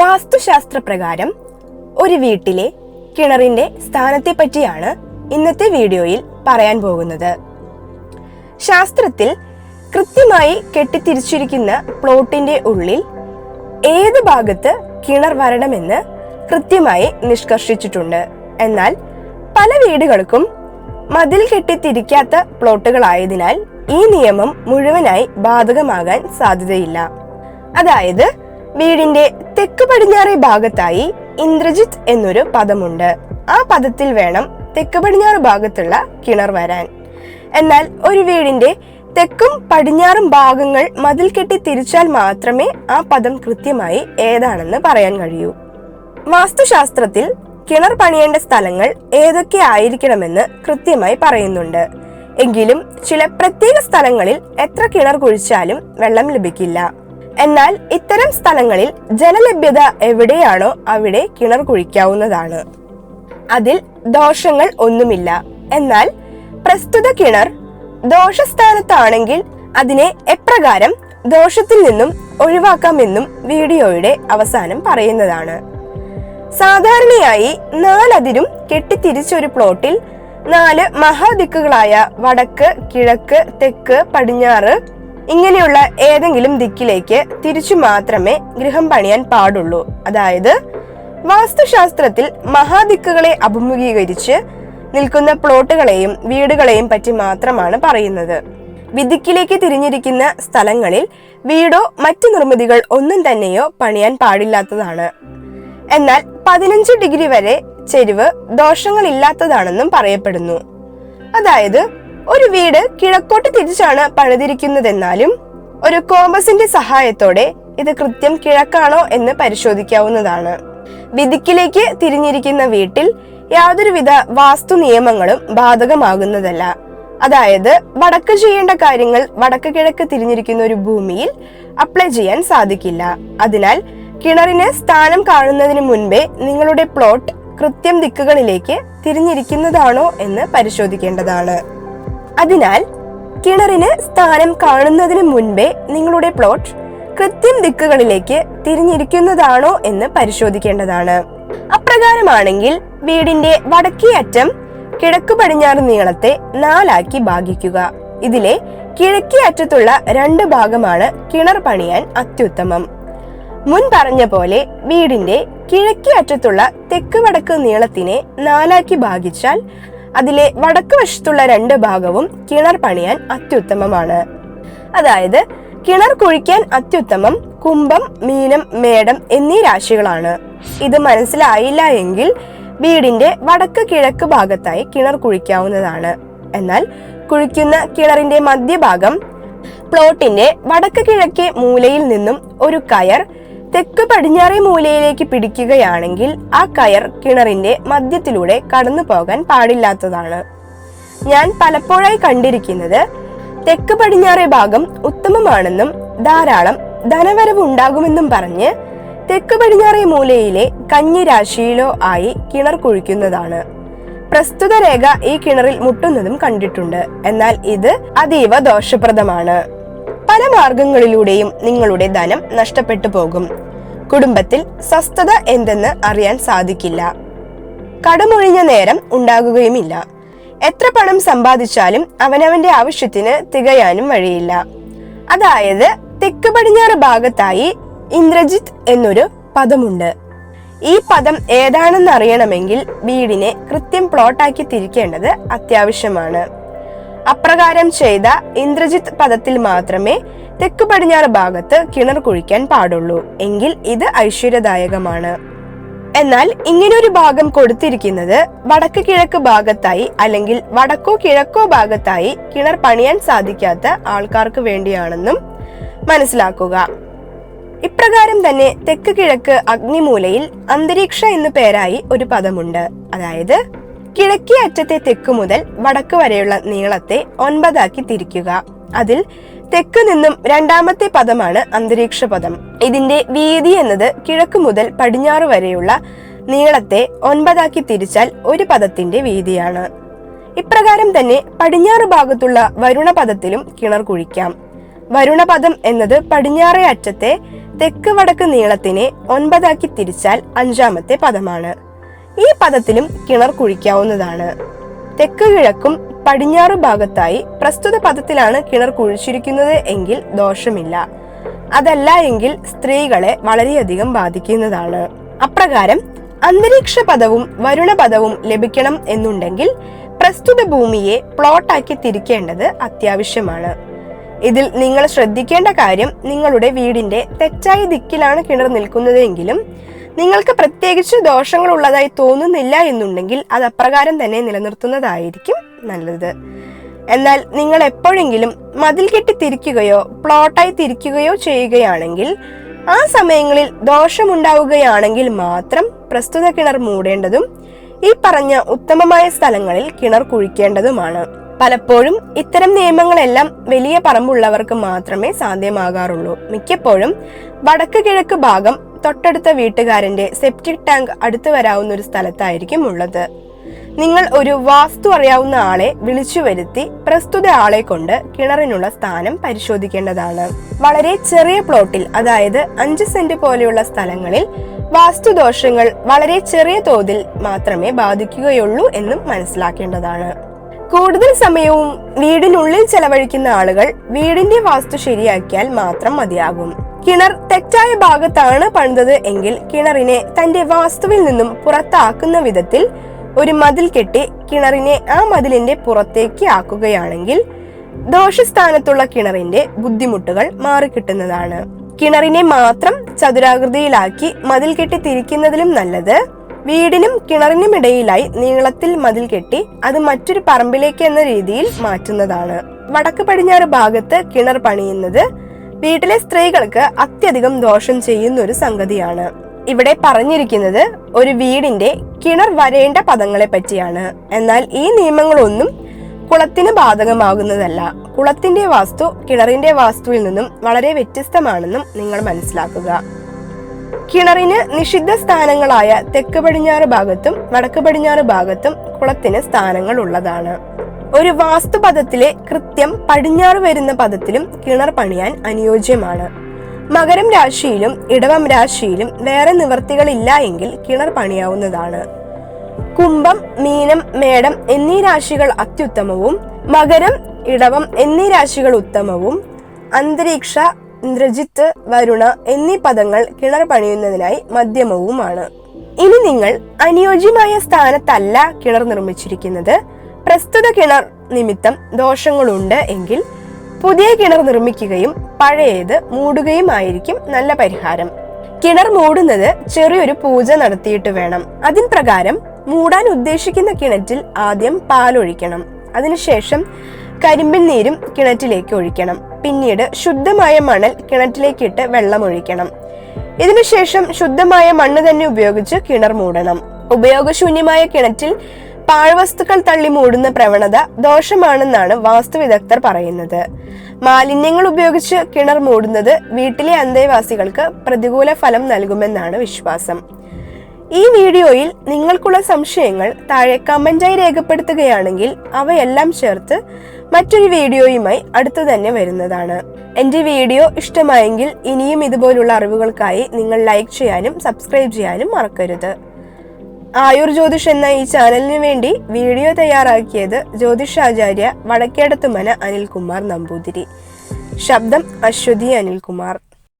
വാസ്തുശാസ്ത്ര പ്രകാരം ഒരു വീട്ടിലെ കിണറിന്റെ സ്ഥാനത്തെ പറ്റിയാണ് ഇന്നത്തെ വീഡിയോയിൽ പറയാൻ പോകുന്നത്. ശാസ്ത്രത്തിൽ കൃത്യമായി കെട്ടിത്തിരിച്ചിരിക്കുന്ന പ്ലോട്ടിന്റെ ഉള്ളിൽ ഏത് ഭാഗത്ത് കിണർ വരണമെന്ന് കൃത്യമായി നിഷ്കർഷിച്ചിട്ടുണ്ട്. എന്നാൽ പല വീടുകൾക്കും മതിൽ കെട്ടിത്തിരിക്കാത്ത പ്ലോട്ടുകളായതിനാൽ ഈ നിയമം മുഴുവനായി ബാധകമാകാൻ സാധ്യതയില്ല. അതായത് വീടിന്റെ തെക്ക് പടിഞ്ഞാറേ ഭാഗത്തായി ഇന്ദ്രജിത്ത് എന്നൊരു പദമുണ്ട്. ആ പദത്തിൽ വേണം തെക്ക് പടിഞ്ഞാറ് ഭാഗത്തുള്ള കിണർ വരാൻ. എന്നാൽ ഒരു വീടിന്റെ തെക്കും പടിഞ്ഞാറും ഭാഗങ്ങൾ മതിൽ കെട്ടി തിരിച്ചാൽ മാത്രമേ ആ പദം കൃത്യമായി ഏതാണെന്ന് പറയാൻ കഴിയൂ. വാസ്തുശാസ്ത്രത്തിൽ കിണർ പണിയേണ്ട സ്ഥലങ്ങൾ ഏതൊക്കെ ആയിരിക്കണമെന്ന് കൃത്യമായി പറയുന്നുണ്ട്. എങ്കിലും ചില പ്രത്യേക സ്ഥലങ്ങളിൽ എത്ര കിണർ കുഴിച്ചാലും വെള്ളം ലഭിക്കില്ല. എന്നാൽ ഇത്തരം സ്ഥലങ്ങളിൽ ജലലഭ്യത എവിടെയാണോ അവിടെ കിണർ കുഴിക്കാവുന്നതാണ്. അതിൽ ദോഷങ്ങൾ ഒന്നുമില്ല. എന്നാൽ പ്രസ്തുത കിണർ ദോഷസ്ഥാനത്താണെങ്കിൽ അതിനെ എപ്രകാരം ദോഷത്തിൽ നിന്നും ഒഴിവാക്കാമെന്നും വീഡിയോയുടെ അവസാനം പറയുന്നതാണ്. സാധാരണയായി നാലതിരും കെട്ടിത്തിരിച്ചൊരു പ്ലോട്ടിൽ നാല് മഹാദിക്കുകളായ വടക്ക് കിഴക്ക് തെക്ക് പടിഞ്ഞാറ് ഇങ്ങനെയുള്ള ഏതെങ്കിലും ദിക്കിലേക്ക് തിരിച്ചു മാത്രമേ ഗൃഹം പണിയാൻ പാടുള്ളൂ. അതായത് വാസ്തുശാസ്ത്രത്തിൽ മഹാദിക്കുകളെ അഭിമുഖീകരിച്ച് നിൽക്കുന്ന പ്ലോട്ടുകളെയും വീടുകളെയും പറ്റി മാത്രമാണ് പറയുന്നത്. വിദിക്കിലേക്ക് തിരിഞ്ഞിരിക്കുന്ന സ്ഥലങ്ങളിൽ വീടോ മറ്റു നിർമ്മിതികൾ ഒന്നും തന്നെയോ പണിയാൻ പാടില്ലാത്തതാണ്. എന്നാൽ പതിനഞ്ച് ഡിഗ്രി വരെ ചെരിവ് ദോഷങ്ങളില്ലാത്തതാണെന്നും പറയപ്പെടുന്നു. അതായത് ഒരു വീട് കിഴക്കോട്ട് തിരിച്ചാണ് പണിതിരിക്കുന്നതെന്നാലും ഒരു കോമ്പസിന്റെ സഹായത്തോടെ ഇത് കൃത്യം കിഴക്കാണോ എന്ന് പരിശോധിക്കാവുന്നതാണ്. വിധിക്കിലേക്ക് തിരിഞ്ഞിരിക്കുന്ന വീട്ടിൽ യാതൊരുവിധ വാസ്തു നിയമങ്ങളും ബാധകമാകുന്നതല്ല. അതായത് വടക്ക് ചെയ്യേണ്ട കാര്യങ്ങൾ വടക്ക് കിഴക്ക് തിരിഞ്ഞിരിക്കുന്ന ഒരു ഭൂമിയിൽ അപ്ലൈ ചെയ്യാൻ സാധിക്കില്ല. അതിനാൽ കിണറിന് സ്ഥാനം കാണുന്നതിന് മുൻപേ നിങ്ങളുടെ പ്ലോട്ട് കൃത്യം ദിക്കുകളിലേക്ക് തിരിഞ്ഞിരിക്കുന്നതാണോ എന്ന് പരിശോധിക്കേണ്ടതാണ്. അതിനാൽ കിണറിന് സ്ഥാനം കാണുന്നതിന് മുൻപേ നിങ്ങളുടെ പ്ലോട്ട് കൃത്യം ദിക്കുകളിലേക്ക് തിരിഞ്ഞിരിക്കുന്നതാണോ എന്ന് പരിശോധിക്കേണ്ടതാണ്. അപ്രകാരമാണെങ്കിൽ വീടിന്റെ വടക്കേ അറ്റം കിഴക്ക് പടിഞ്ഞാറ് നീളത്തെ നാലാക്കി ഭാഗിക്കുക. ഇതിലെ കിഴക്കേ അറ്റത്തുള്ള രണ്ട് ഭാഗമാണ് കിണർ പണിയാൻ അത്യുത്തമം. മുൻ പറഞ്ഞ പോലെ വീടിന്റെ കിഴക്കേ അറ്റത്തുള്ള തെക്ക് വടക്ക് നീളത്തിനെ നാലാക്കി ഭാഗിച്ചാൽ അതിലെ വടക്ക് വശത്തുള്ള രണ്ട് ഭാഗവും കിണർ പണിയാൻ അത്യുത്തമമാണ്. അതായത് കിണർ കുഴിക്കാൻ അത്യുത്തമം കുംഭം മീനം മേടം എന്നീ രാശികളാണ്. ഇത് മനസ്സിലായില്ല എങ്കിൽ വീടിന്റെ വടക്ക് കിഴക്ക് ഭാഗത്തായി കിണർ കുഴിക്കാവുന്നതാണ്. എന്നാൽ കുഴിക്കുന്ന കിണറിന്റെ മധ്യഭാഗം പ്ലോട്ടിന്റെ വടക്ക് കിഴക്കേ മൂലയിൽ നിന്നും ഒരു കയർ തെക്ക് പടിഞ്ഞാറേ മൂലയിലേക്ക് പിടിക്കുകയാണെങ്കിൽ ആ കയർ കിണറിന്റെ മധ്യത്തിലൂടെ കടന്നു പോകാൻ പാടില്ലാത്തതാണ്. ഞാൻ പലപ്പോഴായി കണ്ടിരിക്കുന്നത് തെക്ക് പടിഞ്ഞാറേ ഭാഗം ഉത്തമമാണെന്നും ധാരാളം ധനവരവ് ഉണ്ടാകുമെന്നും പറഞ്ഞ് തെക്ക് പടിഞ്ഞാറേ മൂലയിലെ കഞ്ഞി രാശിയിലോ ആയി കിണർ കുഴിക്കുന്നതാണ്. പ്രസ്തുത രേഖ ഈ കിണറിൽ മുട്ടുന്നതും കണ്ടിട്ടുണ്ട്. എന്നാൽ ഇത് അതീവ ദോഷപ്രദമാണ്. പല മാർഗങ്ങളിലൂടെയും നിങ്ങളുടെ ധനം നഷ്ടപ്പെട്ടു പോകും. കുടുംബത്തിൽ സ്വസ്ഥത എന്തെന്ന് അറിയാൻ സാധിക്കില്ല. കടമൊഴിഞ്ഞ നേരം ഉണ്ടാകുകയുമില്ല. എത്ര പണം സമ്പാദിച്ചാലും അവനവന്റെ ആവശ്യത്തിന് തികയാനും വഴിയില്ല. അതായത് തെക്ക് പടിഞ്ഞാറ് ഭാഗത്തായി ഇന്ദ്രജിത്ത് എന്നൊരു പദമുണ്ട്. ഈ പദം ഏതാണെന്ന് അറിയണമെങ്കിൽ വീടിനെ കൃത്യം പ്ലോട്ടാക്കി തിരിക്കേണ്ടത് അത്യാവശ്യമാണ്. അപ്രകാരം ചെയ്ത ഇന്ദ്രജിത് പദത്തിൽ മാത്രമേ തെക്ക് പടിഞ്ഞാറ് ഭാഗത്ത് കിണർ കുഴിക്കാൻ പാടുള്ളൂ. എങ്കിൽ ഇത് ഐശ്വര്യദായകമാണ്. എന്നാൽ ഇങ്ങനൊരു ഭാഗം കൊടുത്തിരിക്കുന്നത് വടക്ക് കിഴക്ക് ഭാഗത്തായി അല്ലെങ്കിൽ വടക്കോ കിഴക്കോ ഭാഗത്തായി കിണർ പണിയാൻ സാധിക്കാത്ത ആൾക്കാർക്ക് വേണ്ടിയാണെന്നും മനസ്സിലാക്കുക. ഇപ്രകാരം തന്നെ തെക്ക് കിഴക്ക് അഗ്നിമൂലയിൽ അന്തരീക്ഷ എന്നു പേരായി ഒരു പദമുണ്ട്. അതായത് കിഴക്കേ അറ്റത്തെ തെക്ക് മുതൽ വടക്ക് വരെയുള്ള നീളത്തെ ഒൻപതാക്കി തിരിക്കുക. അതിൽ തെക്ക് നിന്നും രണ്ടാമത്തെ പദമാണ് അന്തരീക്ഷ പദം. ഇതിന്റെ വീതി എന്നത് കിഴക്ക് മുതൽ പടിഞ്ഞാറ് വരെയുള്ള നീളത്തെ ഒൻപതാക്കി തിരിച്ചാൽ ഒരു പദത്തിന്റെ വീതിയാണ്. ഇപ്രകാരം തന്നെ പടിഞ്ഞാറ് ഭാഗത്തുള്ള വരുണപദത്തിലും കിണർ കുഴിക്കാം. വരുണപദം എന്നത് പടിഞ്ഞാറേ അറ്റത്തെ തെക്ക് വടക്ക് നീളത്തിനെ ഒൻപതാക്കി തിരിച്ചാൽ അഞ്ചാമത്തെ പദമാണ്. ഈ പദത്തിലും കിണർ കുഴിക്കാവുന്നതാണ്. തെക്ക് കിഴക്കും പടിഞ്ഞാറ് ഭാഗത്തായി പ്രസ്തുത പദത്തിലാണ് കിണർ കുഴിച്ചിരിക്കുന്നത് എങ്കിൽ ദോഷമില്ല. അതല്ല എങ്കിൽ സ്ത്രീകളെ വളരെയധികം ബാധിക്കുന്നതാണ്. അപ്രകാരം അന്തരീക്ഷ പദവും വരുണ പദവും ലഭിക്കണം എന്നുണ്ടെങ്കിൽ പ്രസ്തുത ഭൂമിയെ പ്ലോട്ടാക്കി തിരിക്കേണ്ടത് അത്യാവശ്യമാണ്. ഇതിൽ നിങ്ങൾ ശ്രദ്ധിക്കേണ്ട കാര്യം നിങ്ങളുടെ വീടിന്റെ തെറ്റായ ദിക്കിലാണ് കിണർ നിൽക്കുന്നതെങ്കിലും നിങ്ങൾക്ക് പ്രത്യേകിച്ച് ദോഷങ്ങൾ ഉള്ളതായി തോന്നുന്നില്ല എന്നുണ്ടെങ്കിൽ അത് അപ്രകാരം തന്നെ നിലനിർത്തുന്നതായിരിക്കും നല്ലത്. എന്നാൽ നിങ്ങൾ എപ്പോഴെങ്കിലും മതിൽ കെട്ടി തിരിക്കുകയോ പ്ലോട്ടായി തിരിക്കുകയോ ചെയ്യുകയാണെങ്കിൽ ആ സമയങ്ങളിൽ ദോഷമുണ്ടാവുകയാണെങ്കിൽ മാത്രം പ്രസ്തുത കിണർ മൂടേണ്ടതും ഈ പറഞ്ഞ ഉത്തമമായ സ്ഥലങ്ങളിൽ കിണർ കുഴിക്കേണ്ടതുമാണ്. പലപ്പോഴും ഇത്തരം നിയമങ്ങളെല്ലാം വലിയ പറമ്പുള്ളവർക്ക് മാത്രമേ സാധ്യമാകാറുള്ളൂ. മിക്കപ്പോഴും വടക്ക് കിഴക്ക് ഭാഗം തൊട്ടടുത്ത വീട്ടുകാരന്റെ സെപ്റ്റിക് ടാങ്ക് അടുത്ത് വരാവുന്ന ഒരു സ്ഥലത്തായിരിക്കും ഉള്ളത്. നിങ്ങൾ ഒരു വാസ്തു അറിയാവുന്ന ആളെ വിളിച്ചു വരുത്തി പ്രസ്തുത ആളെ കൊണ്ട് കിണറിനുള്ള സ്ഥാനം പരിശോധിക്കേണ്ടതാണ്. വളരെ ചെറിയ പ്ലോട്ടിൽ അതായത് അഞ്ച് സെന്റ് പോലെയുള്ള സ്ഥലങ്ങളിൽ വാസ്തുദോഷങ്ങൾ വളരെ ചെറിയ തോതിൽ മാത്രമേ ബാധിക്കുകയുള്ളൂ എന്നും മനസ്സിലാക്കേണ്ടതാണ്. കൂടുതൽ സമയവും വീടിനുള്ളിൽ ചെലവഴിക്കുന്ന ആളുകൾ വീടിന്റെ വാസ്തു ശരിയാക്കിയാൽ മാത്രം മതിയാകും. കിണർ തെറ്റായ ഭാഗത്താണ് പണിതത് എങ്കിൽ കിണറിനെ തന്റെ വാസ്തുവിൽ നിന്നും പുറത്താക്കുന്ന വിധത്തിൽ ഒരു മതിൽ കെട്ടി കിണറിനെ ആ മതിലിന്റെ പുറത്തേക്ക് ആക്കുകയാണെങ്കിൽ ദോഷസ്ഥാനത്തുള്ള കിണറിന്റെ ബുദ്ധിമുട്ടുകൾ മാറിക്കിട്ടുന്നതാണ്. കിണറിനെ മാത്രം ചതുരാകൃതിയിലാക്കി മതിൽ കെട്ടി തിരിക്കുന്നതിലും നല്ലത് വീടിനും കിണറിനും ഇടയിലായി നീളത്തിൽ മതിൽ കെട്ടി അത് മറ്റൊരു പറമ്പിലേക്ക് എന്ന രീതിയിൽ മാറ്റുന്നതാണ്. വടക്ക് പടിഞ്ഞാറ് ഭാഗത്ത് കിണർ പണിയുന്നത് വീട്ടിലെ സ്ത്രീകൾക്ക് അത്യധികം ദോഷം ചെയ്യുന്ന ഒരു സംഗതിയാണ്. ഇവിടെ പറഞ്ഞിരിക്കുന്നത് ഒരു വീടിന്റെ കിണർ വരേണ്ട പദങ്ങളെ പറ്റിയാണ്. എന്നാൽ ഈ നിയമങ്ങളൊന്നും കുളത്തിന് ബാധകമാകുന്നതല്ല. കുളത്തിന്റെ വാസ്തു കിണറിന്റെ വാസ്തുവിൽ നിന്നും വളരെ വ്യത്യസ്തമാണെന്നും നിങ്ങൾ മനസ്സിലാക്കുക. കിണറിന് നിഷിദ്ധ സ്ഥാനങ്ങളായ തെക്ക് പടിഞ്ഞാറ് ഭാഗത്തും വടക്ക് പടിഞ്ഞാറ് ഭാഗത്തും കുളത്തിന് സ്ഥാനങ്ങൾ ഉള്ളതാണ്. ഒരു വാസ്തുപദത്തിലെ കൃത്യം പടിഞ്ഞാറ് വരുന്ന പദത്തിലും കിണർ പണിയാൻ അനുയോജ്യമാണ്. മകരം രാശിയിലും ഇടവം രാശിയിലും വേറെ നിവർത്തികളില്ല എങ്കിൽ കിണർ പണിയാവുന്നതാണ്. കുംഭം മീനം മേടം എന്നീ രാശികൾ അത്യുത്തമവും മകരം ഇടവം എന്നീ രാശികൾ ഉത്തമവും അന്തരീക്ഷ ഇന്ദ്രജിത്ത് വരുണ എന്നീ പദങ്ങൾ കിണർ പണിയുന്നതിനായി മധ്യമവുമാണ്. ഇനി നിങ്ങൾ അനുയോജ്യമായ സ്ഥാനത്തല്ല കിണർ നിർമ്മിച്ചിരിക്കുന്നത്. പ്രസ്തുത കിണർ നിമിത്തം ദോഷങ്ങളുണ്ട് എങ്കിൽ പുതിയ കിണർ നിർമ്മിക്കുകയും പഴയത് മൂടുകയും ആയിരിക്കും നല്ല പരിഹാരം. കിണർ മൂടുന്നത് ചെറിയൊരു പൂജ നടത്തിയിട്ട് വേണം. അതിൻ പ്രകാരം മൂടാൻ ഉദ്ദേശിക്കുന്ന കിണറ്റിൽ ആദ്യം പാലൊഴിക്കണം. അതിനുശേഷം കരിമ്പിൻ നീരും കിണറ്റിലേക്ക് ഒഴിക്കണം. പിന്നീട് ശുദ്ധമായ മണൽ കിണറ്റിലേക്കിട്ട് വെള്ളമൊഴിക്കണം. ഇതിനുശേഷം ശുദ്ധമായ മണ്ണ് തന്നെ ഉപയോഗിച്ച് കിണർ മൂടണം. ഉപയോഗശൂന്യമായ കിണറ്റിൽ പാഴ്വസ്തുക്കൾ തള്ളി മൂടുന്ന പ്രവണത ദോഷമാണെന്നാണ് വാസ്തു വിദഗ്ധർ പറയുന്നത്. മാലിന്യങ്ങൾ ഉപയോഗിച്ച് കിണർ മൂടുന്നത് വീട്ടിലെ അന്തേവാസികൾക്ക് പ്രതികൂല ഫലം നൽകുമെന്നാണ് വിശ്വാസം. ഈ വീഡിയോയിൽ നിങ്ങൾക്കുള്ള സംശയങ്ങൾ താഴെ കമന്റായി രേഖപ്പെടുത്തുകയാണെങ്കിൽ അവയെല്ലാം ചേർത്ത് മറ്റൊരു വീഡിയോയുമായി അടുത്തു തന്നെ വരുന്നതാണ്. എന്റെ വീഡിയോ ഇഷ്ടമായെങ്കിൽ ഇനിയും ഇതുപോലുള്ള അറിവുകൾക്കായി നിങ്ങൾ ലൈക്ക് ചെയ്യാനും സബ്സ്ക്രൈബ് ചെയ്യാനും മറക്കരുത്. ആയുർ ജ്യോതിഷ് എന്ന ഈ ചാനലിന് വേണ്ടി വീഡിയോ തയ്യാറാക്കിയത് ജ്യോതിഷാചാര്യ വടക്കേടത്തുമന അനിൽകുമാർ നമ്പൂതിരി. ശബ്ദം അശ്വതി അനിൽകുമാർ.